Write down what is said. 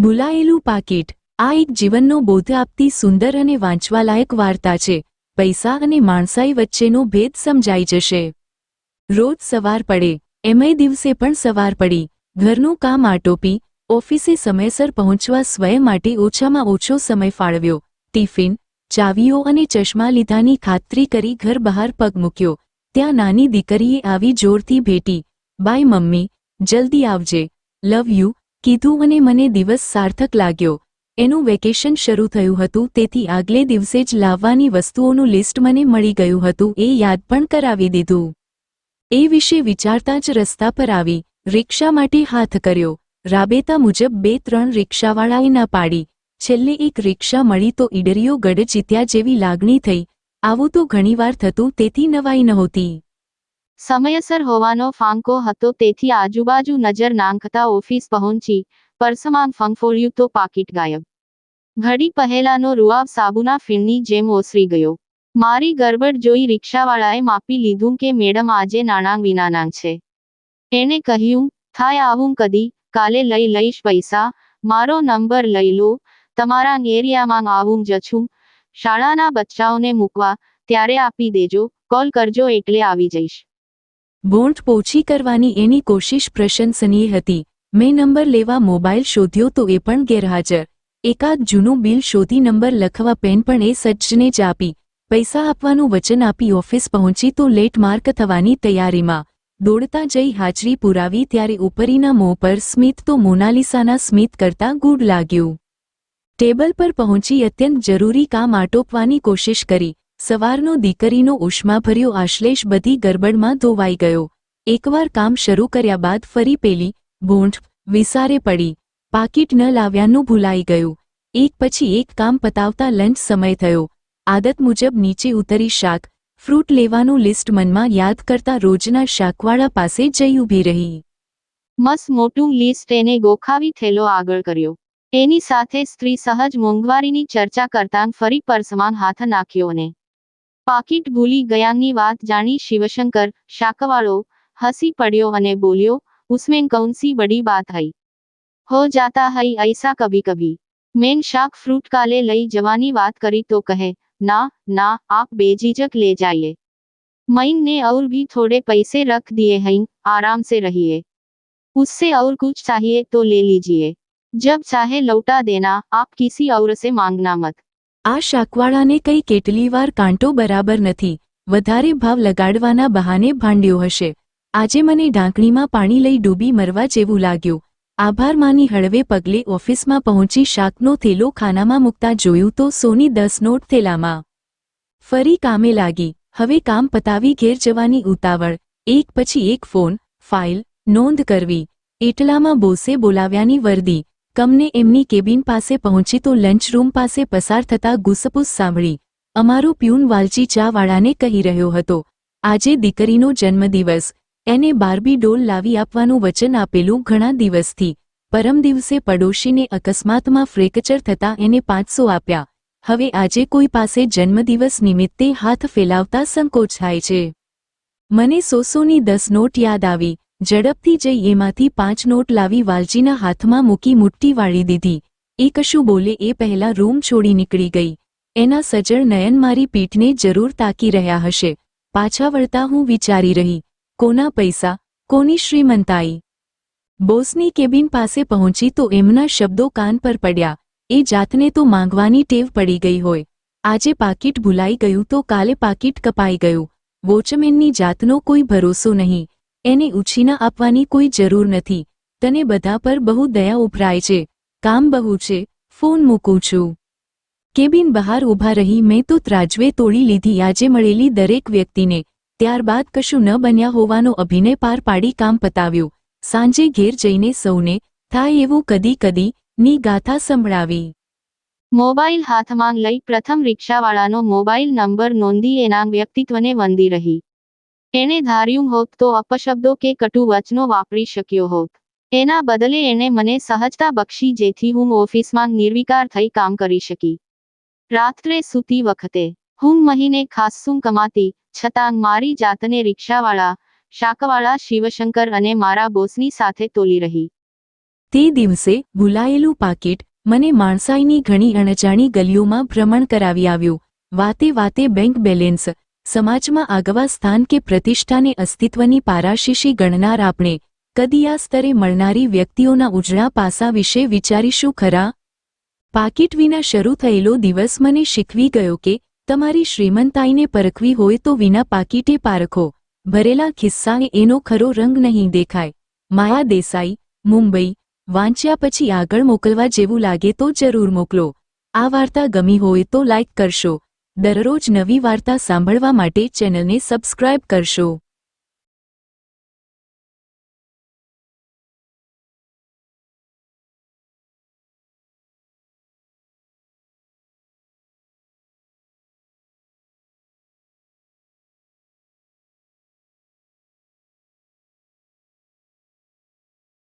ભૂલાયેલું પાકીટ, આ એક જીવનનો બોધ આપતી સુંદર અને વાંચવાલાયક વાર્તા છે. પૈસા અને માણસાઈ વચ્ચેનો ભેદ સમજાઈ જશે. રોજ સવાર પડે, એમય દિવસે પણ સવાર પડી. ઘરનું કામ આટોપી, ઓફિસે સમયસર પહોંચવા સ્વયં માટે ઓછામાં ઓછો સમય ફાળવ્યો. ટિફિન, ચાવીઓ અને ચશ્મા લીધાની ખાતરી કરી ઘર બહાર પગ મૂક્યો. ત્યાં નાની દીકરીએ આવી જોરથી ભેટી, બાય મમ્મી, જલ્દી આવજે. Love you. કીધું અને મને દિવસ સાર્થક લાગ્યો. એનું વેકેશન શરૂ થયું હતું, તેથી આગલે દિવસે જ લાવવાની વસ્તુઓનું લિસ્ટ મને મળી ગયું હતું, એ યાદ પણ કરાવી દીધું. એ વિશે વિચારતા જ રસ્તા પર આવી, રિક્ષા માટે હાથ કર્યો. રાબેતા મુજબ બે ત્રણ રિક્ષાવાળાએ ના પાડી. છેલ્લે એક રિક્ષા મળી તો ઈડરીઓ ગઢ જીત્યા જેવી લાગણી થઈ. આવું તો ઘણીવાર થતું, તેથી નવાઈ નહોતી. સમયસર હોવાનો ફાંકો હતો, તેથી આજુબાજુ નજર નાંખતા ઓફિસ પહોંચી પર્સમાં ફંફોડ્યું તો પાકીટ ગાયબ. ઘડી પહેલાનો રૂઆબ સાબુના ફીણની જેમ ઓસરી ગયો. મારી ગરબડ જોઈ રિક્ષાવાળાએ માપી લીધું કે મેડમ આજે નાણાં વિનાનાં છે. એણે કહ્યું, થાય આવું કદી, કાલે લઈ લઈશ પૈસા, મારો નંબર લઈ લો, તમારા એરિયામાં આવું જ શાળાના બચ્ચાઓને મૂકવા, ત્યારે આપી દેજો, કોલ કરજો એટલે આવી જઈશ. બોન્ટ પોછી કરવાની એની કોશિશ પ્રશંસનીય હતી. મેં નંબર લેવા મોબાઈલ શોધ્યો તો એ પણ ગેરહાજર. એકાદ જૂનું બિલ શોધી નંબર લખવા પેન પણ એ સજ્જને જ આપી. પૈસા આપવાનું વચન આપી ઓફિસ પહોંચી તો લેટ માર્ક થવાની તૈયારીમાં. દોડતા જઈ હાજરી પુરાવી ત્યારે ઉપરીના મોં પર સ્મિત તો મોનાલિસાના સ્મિત કરતાં ગુડ લાગ્યું. ટેબલ પર પહોંચી અત્યંત જરૂરી કામ આટોપવાની કોશિશ કરી. સવારનો દીકરીનો ઉષ્માભર્યો આશ્લેષ બધી ગરબડમાં ધોવાઈ ગયો. એકવાર કામ શરૂ કર્યા બાદ ફરી પેલી ભૂંઠ વિસારે પડી. પાકીટ ન લાવ્યાનું ભૂલાઈ ગયું. એક પછી એક કામ પતાવતા લંચ સમય થયો. આદત મુજબ નીચે ઉતરી શાક, ફ્રૂટ લેવાનું લિસ્ટ મનમાં યાદ કરતા રોજના શાકવાળા પાસે જઈ ઊભી રહી. મસ મોટું લિસ્ટ એને ગોખાવી થેલો આગળ કર્યો. એની સાથે સ્ત્રી સહજ મોંઘવારીની ચર્ચા કરતાં ફરી પર્સમાં હાથ નાખ્યો ને પાકીટ ભૂલી ગયાની વાત જાણી શિવશંકર શાકવાળો હસી પડ્યો અને બોલ્યો ઉસમેં કૌન સી બડી બાત હૈ હો જાતા હૈ ऐसा કભી કભી મેન શાક ફ્રૂટ કાલે લઈ જવાની વાત કરી તો કહે ના ના આપ बेझिझक ले जाइए मईन ने और भी थोड़े पैसे रख दिए हैं आराम से रहिए उससे और कुछ चाहिए तो ले लीजिए जब चाहे लौटा देना आप किसी और से मांगना मत આ શાકવાળાને કઈ કેટલીવાર કાંટો બરાબર નથી, વધારે ભાવ લગાડવાના બહાને ભાંડ્યો હશે. આજે મને ઢાંકણીમાં પાણી લઈ ડૂબી મરવા જેવું લાગ્યું. આભાર માની હળવે પગલે ઓફિસમાં પહોંચી શાકનો થેલો ખાનામાં મૂકતા જોયું તો સોની દસ નોટ થેલામાં. ફરી કામે લાગી. હવે કામ પતાવી ઘેર જવાની ઉતાવળ. એક પછી એક ફોન, ફાઇલ, નોંધ કરવી. એટલામાં બોસે બોલાવ્યાની વર્દી. કમને એમની કેબિન પાસે પહોંચી તો લંચરૂમ પાસે પસાર થતા ગુસપુસ સાંભળી અમારો પ્યુન વાલચી ચાવાળાને કહી રહ્યો હતો, આજે દીકરીનો જન્મદિવસ, એને બાર્બી ડોલ લાવી આપવાનું વચન આપેલું ઘણા દિવસથી, પરમ દિવસે પડોશીને અકસ્માતમાં ફ્રેકચર થતાં એને પાંચસો આપ્યા, હવે આજે કોઈ પાસે જન્મદિવસ નિમિત્તે હાથ ફેલાવતા સંકોચ થાય છે. મને સોસોની દસ નોટ યાદ આવી ઝડપથી જઈ એમાંથી પાંચ નોટ લાવી વાલજીના હાથમાં મૂકી મુઠ્ઠી વાળી દીધી. એ કશું બોલે એ પહેલા રૂમ છોડી નીકળી ગઈ. એના સજળ નયન મારી પીઠને જરૂર તાકી રહ્યા હશે. પાછા વળતા હું વિચારી રહી, કોના પૈસા, કોની શ્રીમંતાઈ? બોસની કેબિન પાસે પહોંચી તો એમના શબ્દો કાન પર પડ્યા. એ જાતને તો માંગવાની ટેવ પડી ગઈ હોય. આજે પાકીટ ભૂલાઈ ગયું તો કાલે પાકીટ કપાઈ ગયું. વોચમેનની જાતનો કોઈ ભરોસો નહીં. એને ઉછીના આપવાની કોઈ જરૂર નથી. તને બધા પર બહુ દયા ઉભરાય છે. કામ બહુ છે. ફોન મૂકું છું. કેબિન બહાર ઊભા રહી મેં તો ત્રાજવે તોડી લીધી. આજે મળેલી દરેક વ્યક્તિને ત્યારબાદ કશું ન બન્યા હોવાનો અભિનય પાર પાડી કામ પતાવ્યું. સાંજે ઘેર જઈને સૌને થાય એવું કદી કદી ની ગાથા સંભળાવી. મોબાઈલ હાથમાં લઈ પ્રથમ રિક્ષાવાળાનો મોબાઈલ નંબર નોંધી એના વ્યક્તિત્વને વંદી રહી. એણે ધાર્યું હોત તો અપશબ્દો કે કટુ વચનો વાપરી શક્યો હોત. એના બદલે એણે મને સહજતા બક્ષી જેથી હું ઓફિસમાં નિર્વિકાર થઈ કામ કરી શકી. રાત્રે સૂતી વખતે, હું મહિને ખાસ્સું કમાતી, છતાં મારી જાતને રિક્ષાવાળા, શાકવાળા શિવશંકર અને મારા બોસની સાથે તોલી રહી. તે દિવસે ભૂલાયેલું પાકીટ મને માણસાઈની ઘણી અણજાણી ગલીઓમાં ભ્રમણ કરાવી આવ્યું. વાતે વાતે બેંક બેલેન્સ સમાજમાં આગવા સ્થાન કે પ્રતિષ્ઠાને અસ્તિત્વની પારાશીશી ગણનાર આપણે કદી આ સ્તરે મળનારી વ્યક્તિઓના ઉજળા પાસા વિશે વિચારીશું ખરા? પાકીટ વિના શરૂ થયેલો દિવસ મને શીખવી ગયો કે તમારી શ્રીમંતાઈને પરખવી હોય તો વિના પાકીટે પારખો. ભરેલા ખિસ્સાએ એનો ખરો રંગ નહીં દેખાય. માયા દેસાઈ, મુંબઈ, વાંચ્યા પછી આગળ મોકલવા જેવું લાગે તો જરૂર મોકલો. આ વાર્તા ગમી હોય તો લાઇક કરશો. દરરોજ નવી વાર્તા સાંભળવા માટે ચેનલને સબસ્ક્રાઇબ કરશો.